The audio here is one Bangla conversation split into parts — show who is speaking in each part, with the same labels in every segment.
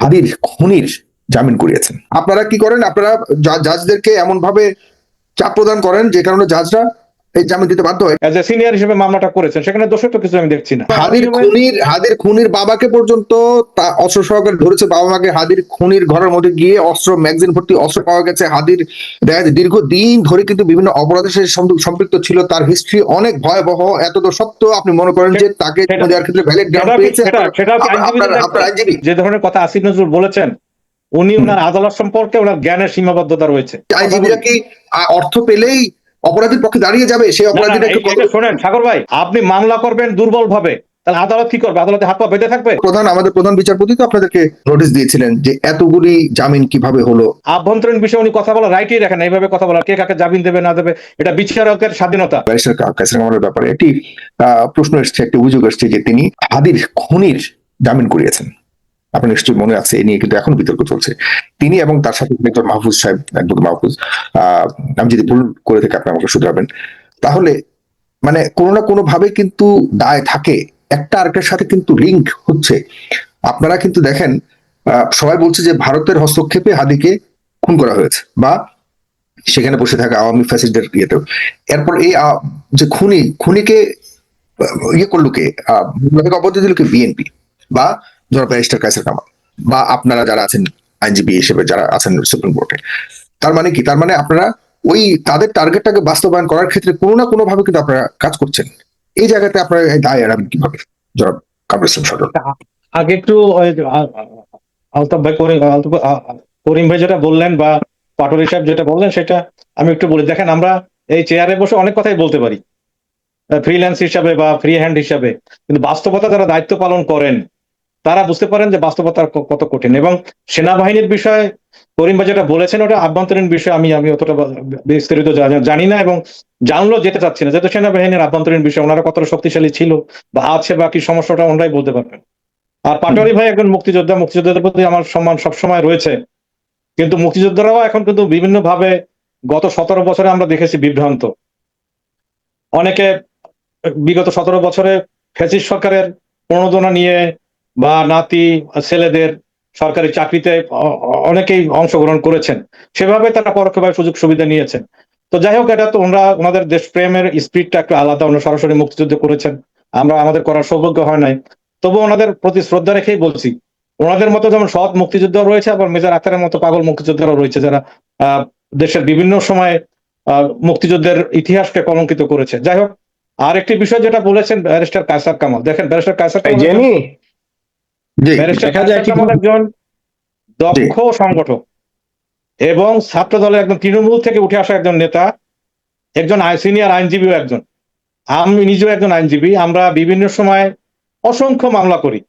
Speaker 1: হাদির খুনির জামিন করিয়েছেন আপনারা কি করেন? আপনারা জাজদেরকে এমন ভাবে চাপ প্রদান করেন যে কারণে জাজরা এই জামিন দিতে বাধ্য হয়
Speaker 2: এজ এ সিনিয়র হিসেবে মামলাটা করেছেন সেখানে দোষের তো কিছু আমি দেখছি না।
Speaker 1: হাদির খুনির হাদির খুনির বাবাকে পর্যন্ত তা অস্ত্র সহকারে ধরেছে বাবা মাকে। হাদির খুনির ঘরের মধ্যে গিয়ে অস্ত্র ম্যাগজিন ভর্তি অস্ত্র পাওয়া গেছে। হাদির দেখা যায় দীর্ঘদিন ধরে কিন্তু বিভিন্ন অপরাধের সাথে সম্পৃক্ত ছিল। তার হিস্ট্রি অনেক ভয়াবহ এত তো সত্ত্বেও আপনি মনে করেন যে তাকে
Speaker 2: সেটা-
Speaker 1: দেওয়ার ক্ষেত্রে ভ্যালিড গ্রাউন্ড পেয়েছে।
Speaker 2: যে ধরনের কথা আসিফ নজরুল বলেছেন উনি ওনার আদালত সম্পর্কে ওনার জ্ঞানের সীমাবদ্ধতা রয়েছে।
Speaker 1: আইনজীবীরা কি অর্থ পেলেই অপরাধীর পক্ষে দাঁড়িয়ে যাবে সেই
Speaker 2: এটা শোনেন সাগর ভাই আপনি মামলা করবেন দুর্বল ভাবে তাহলে আদালত কি করবে? আদালতে হাত পা বেঁধে থাকবে?
Speaker 1: প্রধান আমাদের প্রধান বিচারপতি তো আপনাদেরকে নোটিশ দিয়েছিলেন যে এতগুলি জামিন কীভাবে হলো।
Speaker 2: আভ্যন্তরীণ বিষয়ে উনি কথা বলা রাইটই রাখেন এইভাবে কথা বলা কে কাকে জামিন দেবে না দেবে এটা বিচারকের স্বাধীনতা।
Speaker 1: ব্যারিস্টার কাসির ব্যাপারে একটি আহ, প্রশ্ন এসছে একটি অভিযোগ এসছে যে তিনি হাদির খুনির জামিন করিয়েছেন। আপনার নিশ্চয়ই মনে আছে, এ নিয়ে কিন্তু এখন বিতর্ক চলছে। তিনি এবং তার সাথে একজন মাহফুজ সাহেব একজন মাহফুজ আমি যদি ভুল করে থাকি, আপনি আমাকে শুধরাবেন। তাহলে মানে কোনো না কোনো ভাবে কিন্তু দায় থাকে। একটা আরেকটার সাথে কিন্তু লিঙ্ক হচ্ছে। আপনারা কিন্তু দেখেন সবাই বলছে যে ভারতের হস্তক্ষেপে হাদিকে খুন করা হয়েছে বা সেখানে বসে থাকা আওয়ামী ফ্যাসিস্টদের ইয়েতেও। এরপর এই যে খুনি, খুনিকে ইয়ে করল কে? অবদান দিল কে? বিএনপি বা জনাব ব্যারিস্টার কাইসার কামাল বা আপনারা যারা আছেন আইনজীবী হিসেবে যারা আছেন সুপ্রিম কোর্টে। তার মানে কি? তার মানে আপনারা ওই তাদের টার্গেটটাকে বাস্তবায়ন করার ক্ষেত্রে কোনো না কোনো ভাবে কিন্তু আপনারা কাজ করছেন। এই জায়গাতে আপনারা দায় এড়াবেন কীভাবে? জনাব কামরুল ইসলাম
Speaker 2: আগে একটু আলতাফ ভাই করিম ভাই যেটা বললেন বা পাটোয়ারি সাহেব যেটা বললেন সেটা আমি একটু বলি। দেখেন আমরা এই চেয়ারে বসে অনেক কথাই বলতে পারি। ফ্রিল্যান্স হিসাবে বা ফ্রি হ্যান্ড হিসাবে। কিন্তু বাস্তবতা যারা দায়িত্ব পালন করেন তারা বুঝতে পারেন যে বাস্তবতা কত কঠিন। এবং সেনাবাহিনীর বিষয়ে করিম ভাই যেটা বলেছেন, ওটা আভ্যন্তরীণ বিষয়, আমি আমি অতটা বিস্তারিত জানি না এবং জানলো যেতে চাচ্ছি না। যেহেতু সেনাবাহিনীর আভ্যন্তরীণ বিষয়, ওনারা কতটা শক্তিশালী ছিল বা আছে বা কি সমস্যাটা ওনারাই বলতে পারবেন। আর পাটোয়ারি ভাই একজন মুক্তিযোদ্ধা, মুক্তিযোদ্ধাদের প্রতি আমার সম্মান সবসময় রয়েছে। কিন্তু মুক্তিযোদ্ধারাও এখন কিন্তু বিভিন্ন ভাবে গত সতেরো বছরে আমরা দেখেছি বিভ্রান্ত। অনেকে বিগত সতেরো বছরে ফ্যাসিস্ট সরকারের প্রণোদনা নিয়ে বা নাতি, ছেলেদের সরকারি চাকরিতে অনেকেই অংশগ্রহণ করেছেন। সেভাবে তারা পরোক্ষভাবে সুযোগ সুবিধা নিয়েছেন। তো যাই হোক, এটা তো ওনারা, ওনাদের দেশপ্রেমের স্পিডটা একটু আলাদা। ওনারা সরাসরি মুক্তিযুদ্ধ করেছেন। আমরা, আমাদের করার সৌভাগ্য হয় নাই। তবু ওনাদের প্রতি শ্রদ্ধা রেখেই বলছি, ওনাদের মতো যেমন সৎ মুক্তিযোদ্ধা রয়েছে, আবার মেজর আক্তারের মতো পাগল মুক্তিযোদ্ধারাও রয়েছে, যারা দেশের বিভিন্ন সময়ে মুক্তিযুদ্ধের ইতিহাসকে কলঙ্কিত করেছে। যাই হোক আর একটি বিষয় যেটা বলেছেন ব্যারিস্টার কায়সার কামাল। দেখেন, ব্যারিস্টার কায়সার কামাল
Speaker 3: দেখা যায়
Speaker 2: একজন দক্ষ সংগঠক এবং ছাত্র দলের একজন তৃণমূল থেকে উঠে আসা একজন নেতা একজন সিনিয়র আইনজীবীও একজন। আমি নিজেও একজন আইনজীবী। আমরা বিভিন্ন সময় অসংখ্য মামলা করি।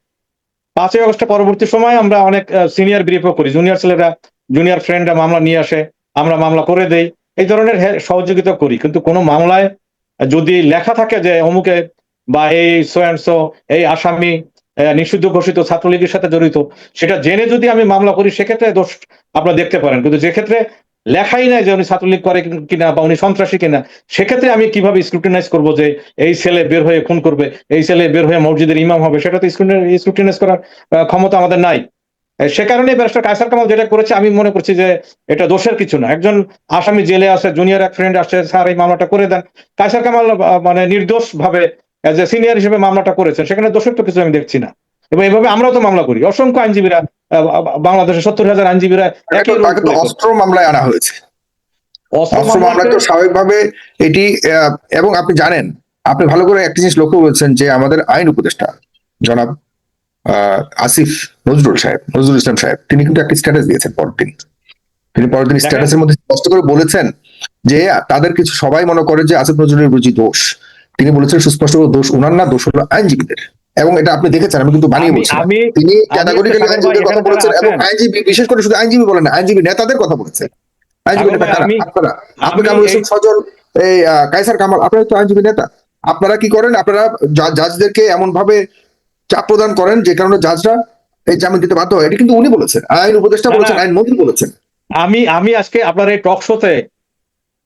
Speaker 2: পাঁচই আগস্টের পরবর্তী সময় আমরা অনেক সিনিয়র ব্রিফও করি। জুনিয়র ছেলেরা জুনিয়র ফ্রেন্ডরা মামলা নিয়ে আসে আমরা মামলা করে দেই। এই ধরনের সহযোগিতা করি। কিন্তু কোনো মামলায় যদি লেখা থাকে যে অমুকে বা এই সো অ্যান্ড এই আসামি নিষিদ্ধ ঘোষিত ছাত্রলীগের সাথে জড়িত। সেটা জেনে যদি আমি মামলা করি, সেক্ষেত্রে দোষ আপনারা দেখতে পারেন। কিন্তু যে ক্ষেত্রে লেখাই নাই যে উনি ছাত্রলীগ করে কিনা বা উনি সন্ত্রাসী কিনা, সেক্ষেত্রে আমি কীভাবে স্ক্রুটিনাইজ করব যে এই ছেলে বের হয়ে খুন করবে, এই ছেলে বের হয়ে মসজিদের ইমাম হবে, সেটা তো স্ক্রুটিনাইজ করার ক্ষমতা আমাদের নাই। সে কারণে ব্যারিস্টার কায়সার কামাল যেটা করেছে, আমি মনে করছি যে এটা দোষের কিছু না। একজন আসামি জেলে আছে, জুনিয়র এক ফ্রেন্ড আসছে, স্যার এই মামলাটা করে দেন। কায়সার কামাল মানে নির্দোষ ভাবে এজ এ সিনিয়র হিসেবে মামলাটা করেছেন সেখানে দোষের তো কিছু আমি দেখছি না এবং এভাবে আমরাও তো মামলা করি অসংখ্য আইনজীবীরা বাংলাদেশের সত্তর হাজার আইনজীবীরা।
Speaker 1: অস্ত্র মামলায় আনা হয়েছে
Speaker 2: অস্ত্র
Speaker 1: মামলায় তো স্বাভাবিকভাবে এটি এবং আপনি জানেন আপনি ভালো করে একটা জিনিস লক্ষ্য করেছেন যে আমাদের আইন উপদেষ্টা জনাব আহ, আসিফ নজরুল সাহেব নজরুল ইসলাম সাহেব তিনি কিন্তু একটা স্ট্যাটাস দিয়েছেন পরদিন তিনি পরদিন। স্ট্যাটাসের মধ্যে স্পষ্ট করে বলেছেন যে তাদের কিছু সবাই মনে করে যে আসিফ নজরুলের বুঝি দোষ তিনি বলেছেন সুস্পষ্ট দোষ ওনার না দোষ হলো আইনজীবীদের। এবং এটা আপনি দেখেছেন আমি কিন্তু বানিয়ে বলছি তিনি ক্যাটাগরিক্যালি আইনজীবীদের কথা বলেছেন এবং আইনজীবী বিশেষ করে শুধু আইনজীবী বলেন না আইনজীবী নেতাদের কথা বলেছেন। আইনজীবী নেতা আপনারা আপনি কামরুল হোসেন সজল এই আহ, কায়সার কামাল আপনারা তো আইনজীবী নেতা। আপনারা কি করেন? আপনারা জাজদেরকে এমন ভাবে চাপ প্রদান করেন যে কারণে জাজরা এই জামিন দিতে বাধ্য হয়। এটা কিন্তু উনি বলেছেন। আইন উপদেষ্টা বলেছেন আইন মন্ত্রী বলেছেন।
Speaker 2: আমি আমি আজকে আপনার এই টক শোতে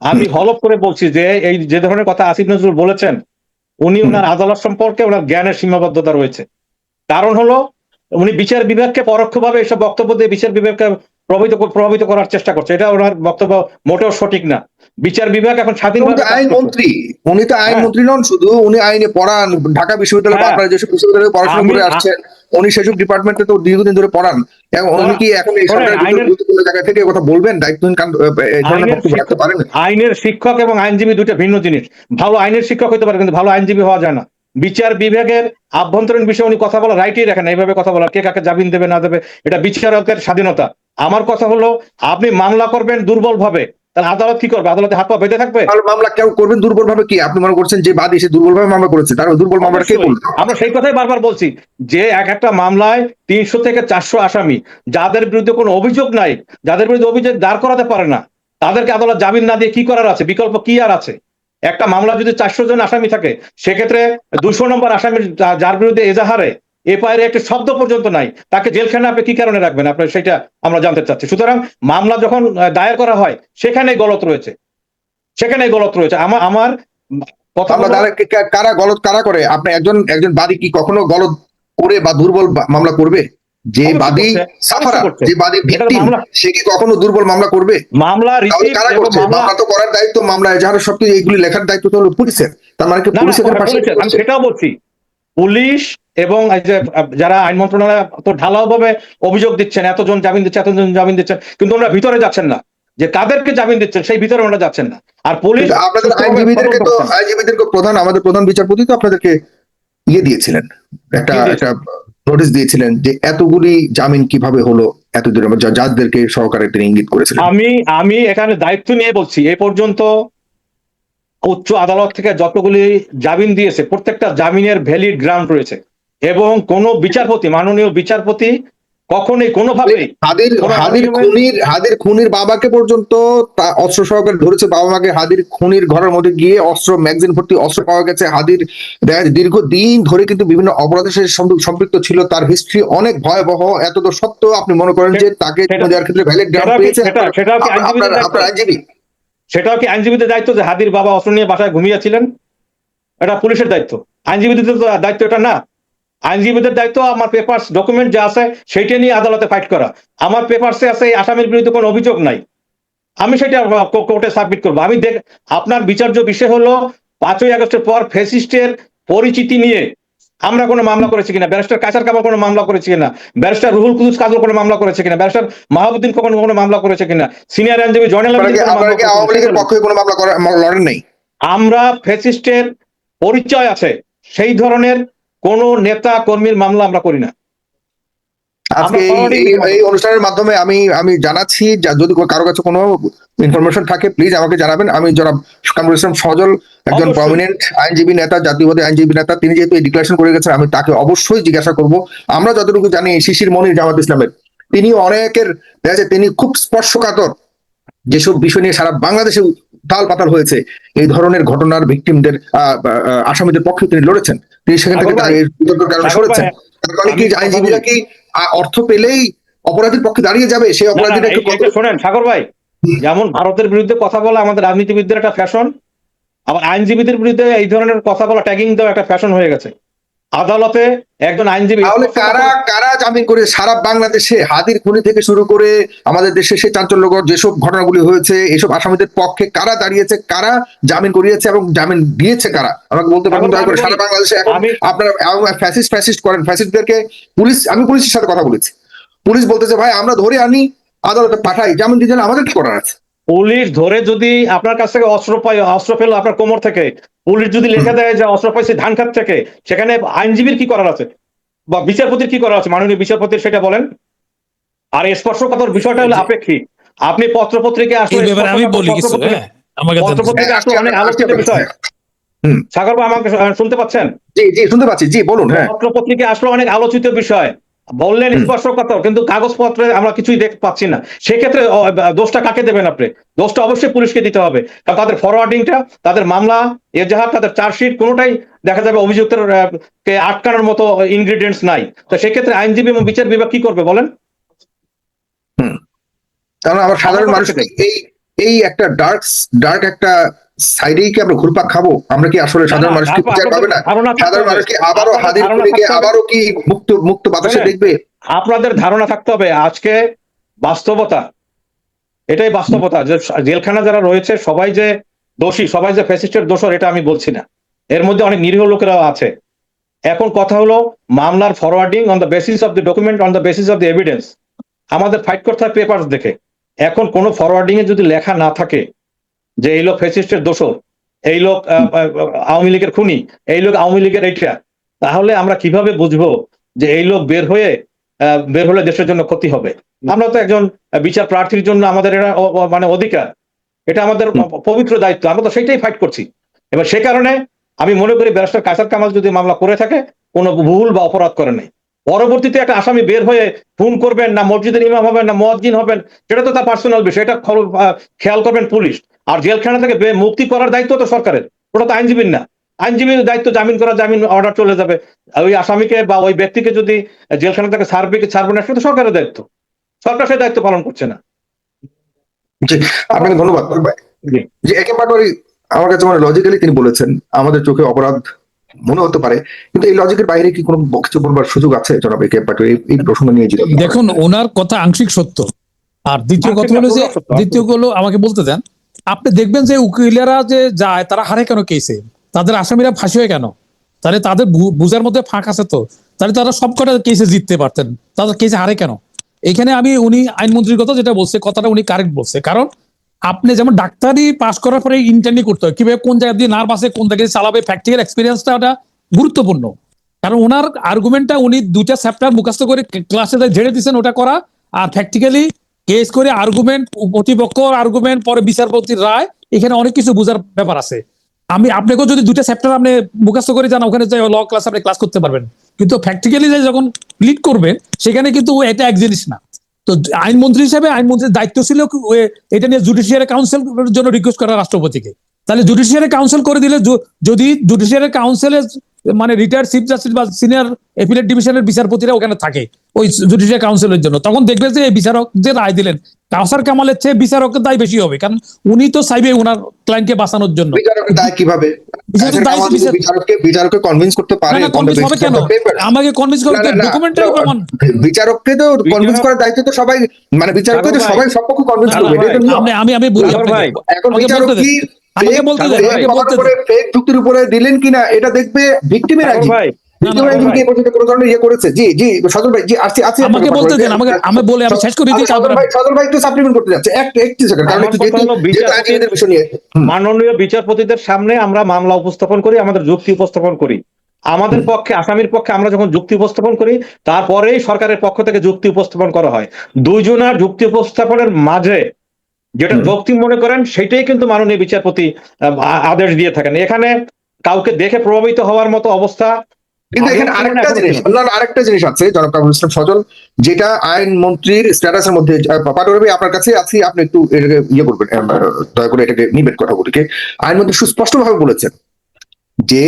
Speaker 2: আমি হলপ করে বলছি যে এই যে ধরনের কথা আসিফ নজরুল বলেছেন উনি ওনার আদালত সম্পর্কে ওনার জ্ঞানের সীমাবদ্ধতা রয়েছে। কারণ হলো উনি বিচার বিভাগকে পরোক্ষভাবে এসব বক্তব্য দিয়ে বিচার বিভাগকে প্রভাবিত প্রভাবিত করার চেষ্টা করছে। এটা ওনার বক্তব্য মোটেও সঠিক না। বিচার বিভাগ এখন স্বাধীনভাবে
Speaker 1: আইন মন্ত্রী উনি তো আইন
Speaker 2: হ্যাঁ।
Speaker 1: মন্ত্রী নন শুধু উনি আইনে পড়ান ঢাকা বিশ্ববিদ্যালয় বা
Speaker 2: হ্যাঁ।
Speaker 1: আপনারা যেসব বিশ্ববিদ্যালয়ে পড়াশোনা করে আসছেন উনি সেসব ডিপার্টমেন্টে তো দীর্ঘদিন ধরে পড়ান। এবং উনি কি এখন এই গুরুত্বপূর্ণ জায়গা থেকে কথা বলবেন? দায়িত্বহীন রাখতে পারেন
Speaker 2: আইনের শিক্ষক এবং আইনজীবী দুটো ভিন্ন জিনিস। ভালো আইনের শিক্ষক হতে পারে কিন্তু ভালো আইনজীবী হওয়া যায় না। বিচার বিভাগের আভ্যন্তরীণ বিষয়ে উনি কথা বলা রাইটই রাখেন এইভাবে কথা বলা কে কাকে জামিন দেবে না দেবে এটা বিচারকের স্বাধীনতা। আমার কথা হলো আপনি মামলা করবেন দুর্বল ভাবে তাহলে আদালত কি করবে? আদালতে হাত পা বেঁধে থাকবে?
Speaker 1: মামলা কেউ করবেন? দুর্বল ভাবে কি? আপনি মনে করছেন যে বাদী সে দুর্বল ভাবে মামলা করেছে তার দুর্বল মামলাটা কে।
Speaker 2: আমরা সেই কথাই বারবার বলছি যে এক একটা মামলায় তিনশো থেকে চারশো আসামি যাদের বিরুদ্ধে কোনো অভিযোগ নাই যাদের বিরুদ্ধে অভিযোগ দাঁড় করাতে পারে না তাদেরকে আদালত জামিন না দিয়ে কি করার আছে? বিকল্প কি আর আছে? একটা মামলা যদি চারশো জন আসামি থাকে সেক্ষেত্রে দুশো নম্বর আসামির যার বিরুদ্ধে এজাহারে এফআইআর একটি শব্দ পর্যন্ত নাই। তাকে জেলখানে আপনি কি কারণে রাখবেন? আপনার সেটা আমরা জানতে চাচ্ছি। সুতরাং মামলা যখন দায়ের করা হয় সেখানে গলত রয়েছে। সেখানে গলত রয়েছে। আমার আমার কথা
Speaker 1: কারা গলত কারা করে? আপনি একজন একজন বাদী কি কখনো গলত করে বা দুর্বল মামলা করবে? যে বাদী সাফারা যে বাদী ভিকটিম সে কি কখনো দুর্বল মামলা করবে?
Speaker 2: মামলা রিসিভ
Speaker 1: কারা করছে?
Speaker 2: মামলা
Speaker 1: তো করার দায়িত্ব মামলা এজাহারের সবকিছু এইগুলি লেখার দায়িত্ব তো হলো পুলিশের। তার মানে কি
Speaker 2: পুলিশের, সেটাও বলছি। পুলিশ এবং এই যে যারা আইন মন্ত্রণালয় তো ঢালাও ভাবে অভিযোগ দিচ্ছেন এতজন জামিন দিচ্ছে এতজন জামিন দিচ্ছেন কিন্তু ওনারা ভিতরে যাচ্ছেন না। যে কাদেরকে জামিন দিচ্ছেন সেই ভিতরে ওনারা যাচ্ছেন না। আর পুলিশ
Speaker 1: আপনাদের আইনজীবীদেরকে তো আইনজীবীদেরকে প্রধান আমাদের প্রধান বিচারপতি তো আপনাদেরকে ইয়ে দিয়েছিলেন। একটা একটা নোটিশ দিয়েছিলেন যে এতগুলি জামিন কীভাবে হলো এতদিনের মধ্যে যাদেরকে সহকারে তিনি ইঙ্গিত করেছিলেন।
Speaker 2: আমি আমি এখানে দায়িত্ব নিয়ে বলছি এ পর্যন্ত উচ্চ আদালত থেকে যতগুলি জামিন দিয়েছে প্রত্যেকটা জামিনের ভ্যালিড গ্রাউন্ড রয়েছে। এবং কোন বিচারপতি মাননীয় বিচারপতি কখনোই কোনোভাবেই
Speaker 1: হাদির হাদির খুনির হাদির খুনির বাবাকে পর্যন্ত তা অস্ত্র সহকারে ধরেছে। বাবা মাকে হাদির খুনির ঘরের মধ্যে গিয়ে অস্ত্র ম্যাগজিন ভর্তি অস্ত্র পাওয়া গেছে। হাদির দেখা যাচ্ছে দীর্ঘদিন ধরে কিন্তু বিভিন্ন অপরাধের সাথে সম্পৃক্ত ছিল। তার হিস্ট্রি অনেক ভয়াবহ। এত তো সত্ত্বেও আপনি মনে করেন যে তাকে দেওয়ার ক্ষেত্রে ভ্যালিড গ্রাউন্ড পেয়েছে। আপনার-? আইনজীবী
Speaker 2: সেটাও কি আইনজীবীদের দায়িত্ব যে হাদির বাবা অস্ত্র নিয়ে বাসায় ঘুমিয়েছিলেন এটা পুলিশের দায়িত্ব। আইনজীবীদের দায়িত্ব এটা না। আইনজীবীদের দায়িত্ব আমার পেপার্স ডকুমেন্ট যা আছে সেইটা নিয়ে আদালতে ফাইট করা। আমার পেপারসে আছে এই আসামির বিরুদ্ধে কোনো অভিযোগ নাই। আমি সেটা কোর্টে সাবমিট করব। আমি দেখ আপনার বিচার্য বিষয় হলো পাঁচই আগস্টের পর ফেসিস্টের পরিচিতি নিয়ে আমরা কোনো মামলা করেছি কিনা ব্যারিস্টার কাছার কামাল কোনো মামলা করেছি কিনা ব্যারিস্টার রুহুল কুদুস কাজল কোনো মামলা করেছে কিনা ব্যারিস্টার মাহবুদ্দিন কখনো কোনো মামলা করেছে কিনা সিনিয়র আইনজীবী জয়নাল
Speaker 1: আওয়ামী লীগের পক্ষে কোনো মামলা লড়েন নাই?
Speaker 2: আমরা ফেসিস্টের পরিচয় আছে সেই ধরনের কোন নেতা কর্মীর মামলা আমরা করি না।
Speaker 1: আজকে এই অনুষ্ঠানের মাধ্যমে আমি আমি জানাচ্ছি যদি কারও কাছে কোনো ইনফরমেশন থাকে প্লিজ আমাকে জানাবেন। আমি যারা কামরুল ইসলাম সজল একজন। প্রমিনেন্ট আইনজীবী নেতা জাতীয়বাদী আইনজীবী নেতা তিনি যেহেতু এই ডিক্লারেশন করে গেছেন আমি তাকে অবশ্যই জিজ্ঞাসা করব। আমরা যতটুকু জানি শিশির মনির জামাত ইসলামের তিনি অনেকের দেখা তিনি খুব স্পর্শকাতর। যেসব বিষয় নিয়ে সারা বাংলাদেশে তাল পাতাল হয়েছে এই ধরনের ঘটনার ভিকটিমদের আসামিদের পক্ষে তিনি লড়েছেন। তিনি সেখান থেকে কারণে সরেছেন। মানে আইনজীবীরা কি অর্থ পেলেই অপরাধীর পক্ষে দাঁড়িয়ে যাবে? সেই অপরাধীরা
Speaker 2: শোনেন সাগর ভাই। যেমন ভারতের বিরুদ্ধে কথা বলা আমাদের রাজনীতিবিদদের একটা ফ্যাশন আবার আইনজীবীদের বিরুদ্ধে এই ধরনের কথা বলা ট্যাগিং দেওয়া একটা ফ্যাশন হয়ে গেছে। আদালতে একজন আইনজীবী
Speaker 1: তাহলে কারা কারা জামিন করে সারা বাংলাদেশে হাদির খুনি থেকে শুরু করে আমাদের দেশে সে চাঞ্চল্যকর যেসব ঘটনাগুলি হয়েছে এসব আসামিদের পক্ষে কারা দাঁড়িয়েছে কারা জামিন করিয়েছে এবং জামিন দিয়েছে কারা? আমাকে বলতে পারবেন দয়া করে সারা বাংলাদেশে আপনারা ফ্যাসিস্ট ফ্যাসিস্ট করেন ফ্যাসিস্টদেরকে পুলিশ আমি পুলিশের সাথে কথা বলেছি। পুলিশ বলতেছে ভাই আমরা ধরে আনি আদালতে পাঠাই জামিন দিতে আমাদের কি করার আছে?
Speaker 2: পুলিশ ধরে যদি আপনার কাছ থেকে অস্ত্র পাই অস্ত্র পেল আপনার কোমর থেকে পুলিশ যদি লিখে দেয় যে অস্ত্র পাইছে ধান খাত থেকে সেখানে আইনজীবীর কি করার আছে? বা বিচারপতির কি করার আছে? মাননীয় বিচারপতির সেটা বলেন। আর স্পর্শকাতর বিষয়টা হলো আপেক্ষিক। আপনি পত্র পত্রিকায় আসলে
Speaker 3: আমি বলি কিছু
Speaker 2: পত্র-পত্রিকা-
Speaker 3: হ্যাঁ।
Speaker 2: আসলে অনেক আলোচিত বিষয়।
Speaker 1: হুম।
Speaker 2: সাগর ভাই আমাকে শুনতে পাচ্ছেন?
Speaker 1: জি জি শুনতে পাচ্ছি। জি বলুন হ্যাঁ।
Speaker 2: পত্র পত্রিকা আসলে অনেক আলোচিত বিষয়। বললেন
Speaker 1: হুম।
Speaker 2: স্পর্শকাতর কিন্তু কাগজপত্রে আমরা কিছুই দেখতে পাচ্ছি না। সেক্ষেত্রে দোষটা কাকে দেবেন আপনি? দোষটা অবশ্যই পুলিশকে দিতে হবে। কারণ তাদের ফরওয়ার্ডিংটা তাদের মামলা এজাহার তাদের চার্জশিট কোনোটাই দেখা যাবে অভিযুক্তের আটকানোর মতো ইনগ্রিডিয়েন্টস নাই। তো সেক্ষেত্রে আইনজীবী এবং বিচার বিভাগ কি করবে বলেন?
Speaker 1: কারণ আমার সাধারণ মানুষ এই এই একটা ডার্ক ডার্ক একটা সাইডেই কি আমরা ঘুরপাক খাব? আমরা কি আসলে সাধারণ মানুষ কি বিচার পাবে না? সাধারণ মানুষ কি আবারও
Speaker 2: আপনাদের
Speaker 1: হাদির
Speaker 2: ধারণা থাকতে হবে।
Speaker 1: আবারও কি মুক্ত মুক্ত বাতাসে দেখবে?
Speaker 2: আপনাদের ধারণা থাকতে হবে। আজকে বাস্তবতা এটাই বাস্তবতা যে জেলখানা যারা রয়েছে সবাই যে দোষী সবাই যে ফ্যাসিস্টের দোষর এটা আমি বলছি না। এর মধ্যে অনেক নিরীহ লোকেরাও আছে। এখন কথা হলো মামলার forwarding on the basis of the document on the basis of the evidence আমাদের ফাইট করতে হয় পেপার দেখে। এখন কোনো ফরওয়ার্ডিং এ যদি লেখা না থাকে যে এই লোক ফেসিস্টের দোষর এই লোক আওয়ামী লীগের খুনি এই লোক আওয়ামী লীগের এইটা। তাহলে আমরা কীভাবে বুঝব যে এই লোক বের হয়ে বের হলে দেশের জন্য ক্ষতি হবে? আমরা তো একজন বিচার প্রার্থীর জন্য আমাদের এটা মানে অধিকার। এটা আমাদের পবিত্র দায়িত্ব। আমরা তো সেটাই ফাইট করছি। এবার সে কারণে আমি মনে করি ব্যারিস্টার কাসার কামাল যদি মামলা করে থাকে কোনো ভুল বা অপরাধ করে নাই। পরবর্তীতে একটা আসামি বের হয়ে খুন করবেন না মসজিদের ইমাম হবেন না মসজিদ হবেন সেটা তো তার পার্সোনাল বিষয়। এটা খেয়াল করবেন পুলিশ। আর জেলখানা থেকে বে- মুক্তি করার দায়িত্ব তো সরকারের। ওটা তো আইনজীবীর না। আইনজীবীর দায়িত্ব জামিন করা জামিন অর্ডার চলে যাবে। ওই আসামিকে বা ওই ব্যক্তিকে যদি জেলখানা থেকে ছাড়বে কি ছাড়বে না সেটা তো সরকারের দায়িত্ব। সরকার সেই দায়িত্ব পালন করছে না।
Speaker 1: জি আপনাকে ধন্যবাদ। যে একেবারে আমার কাছে মানে লজিক্যালি তিনি বলেছেন আমাদের চোখে অপরাধ মনে হতে পারে কিন্তু এই লজিকের বাইরে কি কোনো বক্তব্য বলবার সুযোগ আছে জনাব একে পাটোয়ারি এই- প্রসঙ্গ নিয়ে যদি
Speaker 3: দেখুন ওনার কথা আংশিক সত্য। আর দ্বিতীয় কথা হলো যে। দ্বিতীয় হলো আমাকে বলতে দেন আপনি দেখবেন যে উকিলেরা যে যায়, তারা হারে কেন কেসে তাদের আসামিরা ফাঁসি হয় কেন? তাহলে তাদের বুঝার মধ্যে ফাঁক আছে তো? তাহলে তারা সব কটা কেসে জিততে পারতেন। তাদের কেসে হারে কেন? এখানে আমি, উনি আইনমন্ত্রীর কথা যেটা বলছে, কথাটা উনি কারেক্ট বলছে। কারণ আপনি যেমন ডাক্তারি পাশ করার পরে ইন্টারনি করতে হয়, কীভাবে কোন জায়গা দিয়ে নার্ভ আছে, কোন জায়গায় চালাবে প্র্যাকটিক্যাল এক্সপিরিয়েন্সটা ওটা গুরুত্বপূর্ণ। কারণ ওনার আর্গুমেন্টটা উনি দুইটা চ্যাপ্টার মুখস্থ করে ক্লাসে ঝেড়ে দিচ্ছেন ওটা করা, আর প্র্যাকটিক্যালি কেস করে আর্গুমেন্ট প্রতিপক্ষ আর্গুমেন্ট পরে বিচারপতির রায়, এখানে অনেক কিছু বোঝার ব্যাপার আছে। আমি, আপনাকেও যদি দুইটা চ্যাপ্টার আপনি মুখস্থ করে যান, ওখানে যে ল ক্লাস আপনি ক্লাস করতে পারবেন। কিন্তু প্র্যাকটিক্যালি যে যখন লিড করবেন সেখানে কিন্তু এটা এক জিনিস না। তো আইনমন্ত্রী হিসেবে আইনমন্ত্রীর দায়িত্ব ছিল এটা নিয়ে জুডিশিয়ারি কাউন্সিল জন্য রিকোয়েস্ট করা রাষ্ট্রপতিকে। তাহলে জুডিশিয়ারি কাউন্সিল করে দিলে যদি জুডিশিয়ারি কাউন্সিলের মানে রিটায়ার্ড চিফ জাস্টিস বা সিনিয়র এপিলেট ডিভিশনের বিচারপতিরা ওখানে থাকে ওই জুডিশিয়ারি কাউন্সিলের জন্য। তখন দেখবে যে এই বিচারক যে রায় দিলেন। কাউসার কামালের চেয়ে বিচারকের দায় বেশি হবে কারণ উনি তো চাইবে ওনার ক্লায়েন্টকে বাঁচানোর জন্য।
Speaker 1: বিচারকের দায় কীভাবে? বিচারককে কনভিন্স করতে পারে
Speaker 3: কেন? আমাকে কনভিন্স করতে
Speaker 1: না, না, না,
Speaker 3: ডকুমেন্টারি প্রমাণ।
Speaker 1: বিচারককে তো কনভিন্স করার দায়িত্ব তো সবাই মানে বিচারককে তো সবাই সব পক্ষ কনভিন্স করবে।
Speaker 3: আমি আমি বলি
Speaker 1: এখন বিচারক কি
Speaker 3: আমাকে বলতে দেন, আমাকে বলতে দেন।
Speaker 1: ফেক যুক্তির উপরে দিলেন কিনা এটা দেখবে ভিক্টিমের
Speaker 2: ভাই।
Speaker 1: ভিক্টিমের ধরনের ইয়ে করেছে? জি জি সজল ভাই জি আসছি আসছি
Speaker 3: আমাকে বলতে দেন আমাকে আমি বলে আমি শেষ করে দিই
Speaker 1: আচ্ছা, ভাই একটু সাপ্লিমেন্ট করতে যাচ্ছে। একটু সেকেন্ড কারণ।
Speaker 2: মাননীয় বিচারপতিদের সামনে আমরা মামলা উপস্থাপন করি আমাদের যুক্তি উপস্থাপন করি। আমাদের পক্ষে আসামির পক্ষে আমরা যখন যুক্তি উপস্থাপন করি তারপরেই সরকারের পক্ষ থেকে যুক্তি উপস্থাপন করা হয়। দুইজনার যুক্তি উপস্থাপনের মাঝে যেটা। যৌক্তি মনে করেন সেটাই কিন্তু মাননীয় বিচারপতি আদেশ দিয়ে থাকেন। এখানে কাউকে দেখে প্রভাবিত হওয়ার মতো অবস্থা
Speaker 1: কিন্তু এখানে আরেকটা জিনিস আরেকটা জিনিস আছে জনাব কামরুল ইসলাম সজল যেটা আইন মন্ত্রীর স্ট্যাটাসের মধ্যে পাটোয়ারি আপনার কাছে আছি আপনি একটু এটাকে ইয়ে করবেন দয়া করে এটাকে নিবেন কথাগুলিকে আইন মন্ত্রী সুস্পষ্ট ভাবে বলেছেন যে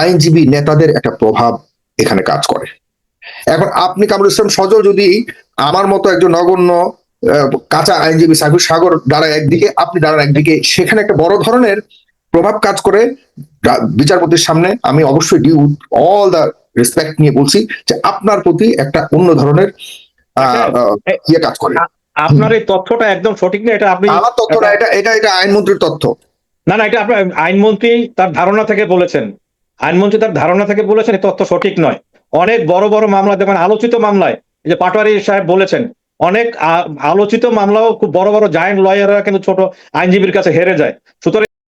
Speaker 1: আইনজীবী নেতাদের একটা প্রভাব এখানে কাজ করে। এখন আপনি কামরুল ইসলাম সজল যদি আমার মতো একজন নগণ্য কাঁচা আইনজীবী সাইফুল সাগর দাঁড়ায় একদিকে আপনি দাঁড়ান একদিকে। সেখানে একটা বড় ধরনের প্রভাব কাজ করে বিচারপতির সামনে। আমি অবশ্যই ডিউ অল দা রেসপেক্ট নিয়ে বলছি যে আপনার প্রতি একটা অন্য ধরনের আহ, ইয়ে কাজ করে।
Speaker 2: আপনার এই তথ্যটা একদম সঠিক না এটা আপনি
Speaker 1: আমার তথ্যটা এটা এটা এটা আইনমন্ত্রীর তথ্য।
Speaker 2: না না এটা আপনার আইনমন্ত্রী তার ধারণা থেকে বলেছেন। আইনমন্ত্রী তার ধারণা থেকে বলেছেন এই তথ্য সঠিক নয়। অনেক বড় বড় মামলা দেখবেন আলোচিত মামলায় যে পাটোয়ারি সাহেব বলেছেন অনেক আলোচিত মামলাও খুব বড় বড় জায়েন্ট লয়াররা কিন্তু ছোট আইনজীবীর কাছে হেরে যায়। সুতরাং